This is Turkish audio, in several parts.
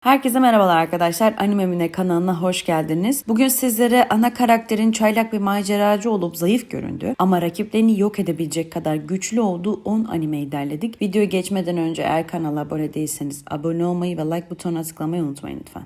Herkese merhabalar arkadaşlar. Anime Mine kanalına hoş geldiniz. Bugün sizlere ana karakterin çaylak bir maceracı olup zayıf göründüğü ama rakiplerini yok edebilecek kadar güçlü olduğu 10 animeyi derledik. Videoya geçmeden önce eğer kanala abone değilseniz abone olmayı ve like butonuna tıklamayı unutmayın lütfen.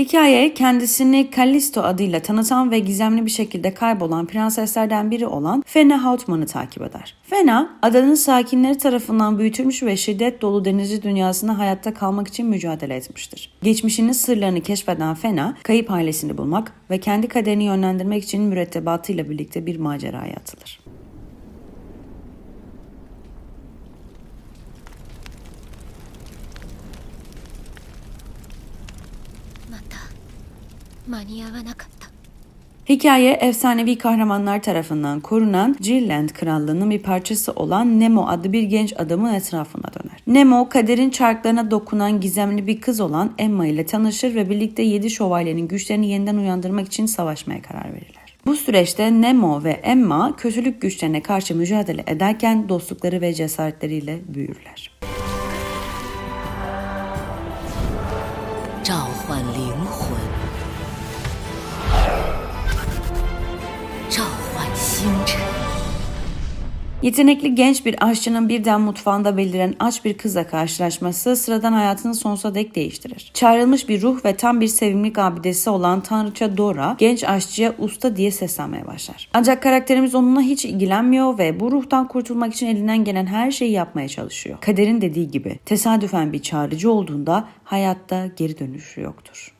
Hikaye kendisini Callisto adıyla tanıtan ve gizemli bir şekilde kaybolan prenseslerden biri olan Fena Hautman'ı takip eder. Fena, adanın sakinleri tarafından büyütülmüş ve şiddet dolu denizci dünyasında hayatta kalmak için mücadele etmiştir. Geçmişinin sırlarını keşfeden Fena, kayıp ailesini bulmak ve kendi kaderini yönlendirmek için mürettebatıyla birlikte bir maceraya atılır. Hikaye efsanevi kahramanlar tarafından korunan Jirland Krallığı'nın bir parçası olan Nemo adlı bir genç adamın etrafına döner. Nemo kaderin çarklarına dokunan gizemli bir kız olan Emma ile tanışır ve birlikte 7 şövalyenin güçlerini yeniden uyandırmak için savaşmaya karar verirler. Bu süreçte Nemo ve Emma kötülük güçlerine karşı mücadele ederken dostlukları ve cesaretleriyle büyürler. 灵魂，召唤星辰。 Yetenekli genç bir aşçının birden mutfağında beliren aç bir kızla karşılaşması sıradan hayatını sonsuza dek değiştirir. Çağrılmış bir ruh ve tam bir sevimlilik abidesi olan tanrıça Dora genç aşçıya usta diye seslenmeye başlar. Ancak karakterimiz onunla hiç ilgilenmiyor ve bu ruhtan kurtulmak için elinden gelen her şeyi yapmaya çalışıyor. Kaderin dediği gibi tesadüfen bir çağrıcı olduğunda hayatta geri dönüşü yoktur.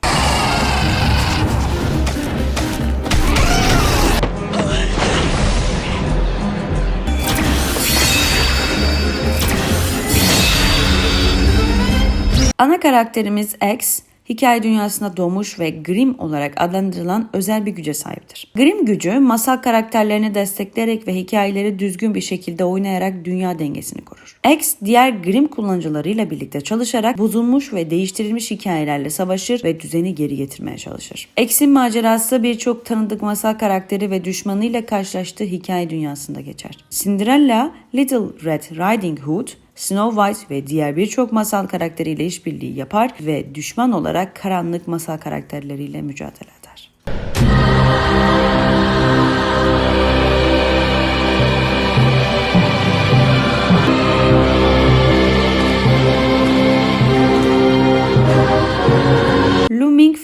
Ana karakterimiz X, hikaye dünyasında doğmuş ve Grimm olarak adlandırılan özel bir güce sahiptir. Grimm gücü masal karakterlerini destekleyerek ve hikayeleri düzgün bir şekilde oynayarak dünya dengesini korur. X, diğer Grimm kullanıcılarıyla birlikte çalışarak bozulmuş ve değiştirilmiş hikayelerle savaşır ve düzeni geri getirmeye çalışır. X'in macerası birçok tanıdık masal karakteri ve düşmanıyla karşılaştığı hikaye dünyasında geçer. Cinderella, Little Red Riding Hood, Snow White ve diğer birçok masal karakteriyle işbirliği yapar ve düşman olarak karanlık masal karakterleriyle mücadele eder.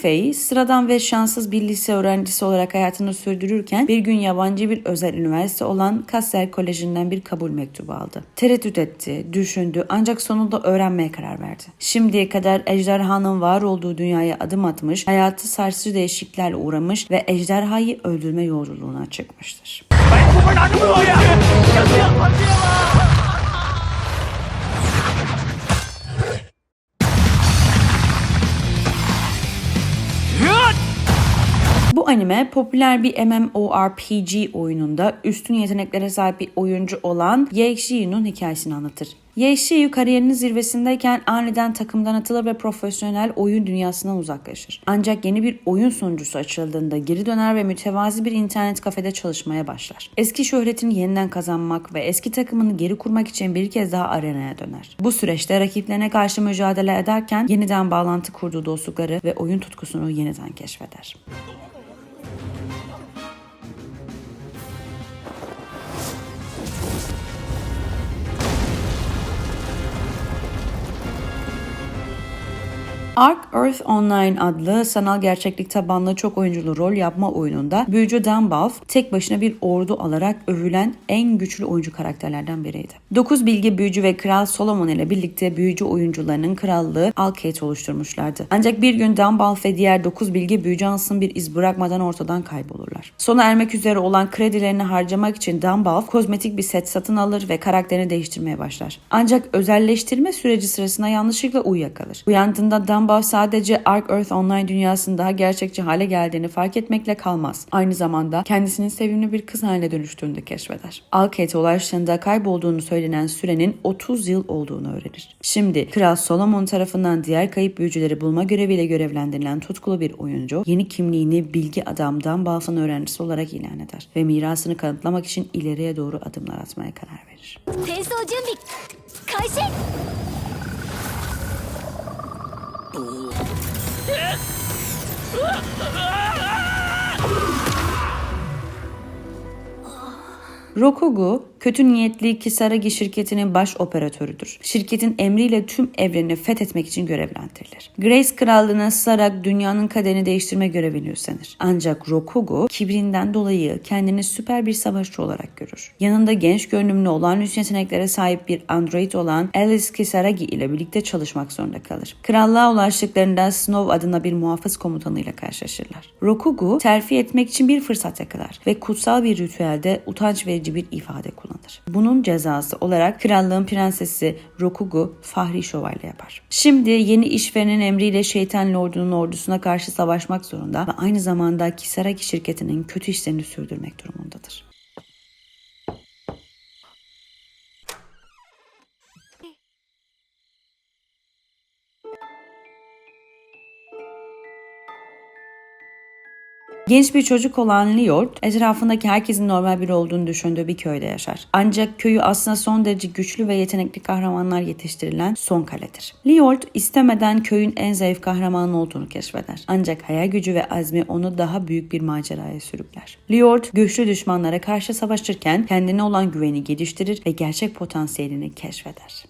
Mingfei sıradan ve şanssız bir lise öğrencisi olarak hayatını sürdürürken bir gün yabancı bir özel üniversite olan Kasser Koleji'nden bir kabul mektubu aldı. Tereddüt etti, düşündü ancak sonunda öğrenmeye karar verdi. Şimdiye kadar ejderhanın var olduğu dünyaya adım atmış, hayatı sarsıcı değişikliklerle uğramış ve ejderhayı öldürme yolculuğuna çıkmıştır. 白 Bu anime popüler bir MMORPG oyununda üstün yeteneklere sahip bir oyuncu olan Ye Shiyu'nun hikayesini anlatır. Ye Shiyu kariyerinin zirvesindeyken aniden takımdan atılır ve profesyonel oyun dünyasından uzaklaşır. Ancak yeni bir oyun sunucusu açıldığında geri döner ve mütevazi bir internet kafede çalışmaya başlar. Eski şöhretini yeniden kazanmak ve eski takımını geri kurmak için bir kez daha arenaya döner. Bu süreçte rakiplerine karşı mücadele ederken yeniden bağlantı kurduğu dostlukları ve oyun tutkusunu yeniden keşfeder. Ark Earth Online adlı sanal gerçeklik tabanlı çok oyunculu rol yapma oyununda büyücü Dumbalf tek başına bir ordu alarak övülen en güçlü oyuncu karakterlerden biriydi. 9 bilgi büyücü ve Kral Solomon ile birlikte büyücü oyuncularının krallığı Alkate oluşturmuşlardı. Ancak bir gün Dumbalf ve diğer 9 bilgi büyücü ansın bir iz bırakmadan ortadan kaybolurlar. Sona ermek üzere olan kredilerini harcamak için Dumbalf kozmetik bir set satın alır ve karakterini değiştirmeye başlar. Ancak özelleştirme süreci sırasında yanlışlıkla uyuyakalır. Uyandığında Dumbalf sadece Ark Earth Online dünyasının daha gerçekçi hale geldiğini fark etmekle kalmaz. Aynı zamanda kendisinin sevimli bir kız haline dönüştüğünü de keşfeder. Alkate ulaştığında kaybolduğunu söylenen sürenin 30 yıl olduğunu öğrenir. Şimdi Kral Solomon tarafından diğer kayıp büyücüleri bulma göreviyle görevlendirilen tutkulu bir oyuncu yeni kimliğini bilgi adam Dumbalf'ın öğrencisi olarak ilan eder ve mirasını kanıtlamak için ileriye doğru adımlar atmaya karar verir. 転送准备开始 Rokugu, kötü niyetli Kisaragi şirketinin baş operatörüdür. Şirketin emriyle tüm evreni fethetmek için görevlendirilir. Grace krallığına sızarak dünyanın kaderini değiştirme görevini üstlenir. Ancak Rokugu kibrinden dolayı kendini süper bir savaşçı olarak görür. Yanında genç görünümlü olağanüstü yeteneklere sahip bir android olan Alice Kisaragi ile birlikte çalışmak zorunda kalır. Krallığa ulaştıklarında Snow adına bir muhafız komutanıyla karşılaşırlar. Rokugu terfi etmek için bir fırsat yakalar ve kutsal bir ritüelde utanç verici bir ifade kullanır. Bunun cezası olarak krallığın prensesi Rokugu Fahri Şövalye yapar. Şimdi yeni işverenin emriyle şeytan lordunun ordusuna karşı savaşmak zorunda ve aynı zamanda Kisaragi şirketinin kötü işlerini sürdürmek durumundadır. Genç bir çocuk olan Liord, etrafındaki herkesin normal biri olduğunu düşündüğü bir köyde yaşar. Ancak köyü aslında son derece güçlü ve yetenekli kahramanlar yetiştirilen son kaledir. Liord istemeden köyün en zayıf kahramanı olduğunu keşfeder. Ancak hayal gücü ve azmi onu daha büyük bir maceraya sürükler. Liord güçlü düşmanlara karşı savaşırken kendine olan güveni geliştirir ve gerçek potansiyelini keşfeder.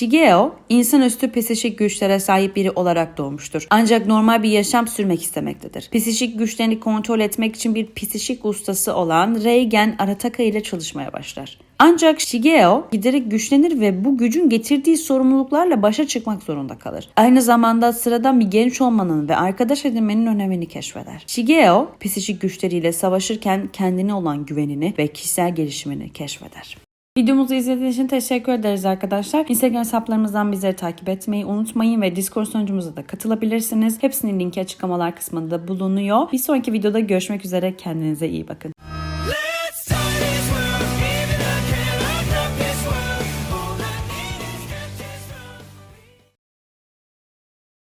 Shigeo, insanüstü psişik güçlere sahip biri olarak doğmuştur. Ancak normal bir yaşam sürmek istemektedir. Psişik güçlerini kontrol etmek için bir psişik ustası olan Reigen Arataka ile çalışmaya başlar. Ancak Shigeo giderek güçlenir ve bu gücün getirdiği sorumluluklarla başa çıkmak zorunda kalır. Aynı zamanda sıradan bir genç olmanın ve arkadaş edinmenin önemini keşfeder. Shigeo, psişik güçleriyle savaşırken kendine olan güvenini ve kişisel gelişimini keşfeder. Videomuzu izlediğiniz için teşekkür ederiz arkadaşlar. Instagram hesaplarımızdan bizleri takip etmeyi unutmayın ve Discord sunucumuza da katılabilirsiniz. Hepsinin linki açıklamalar kısmında bulunuyor. Bir sonraki videoda görüşmek üzere. Kendinize iyi bakın.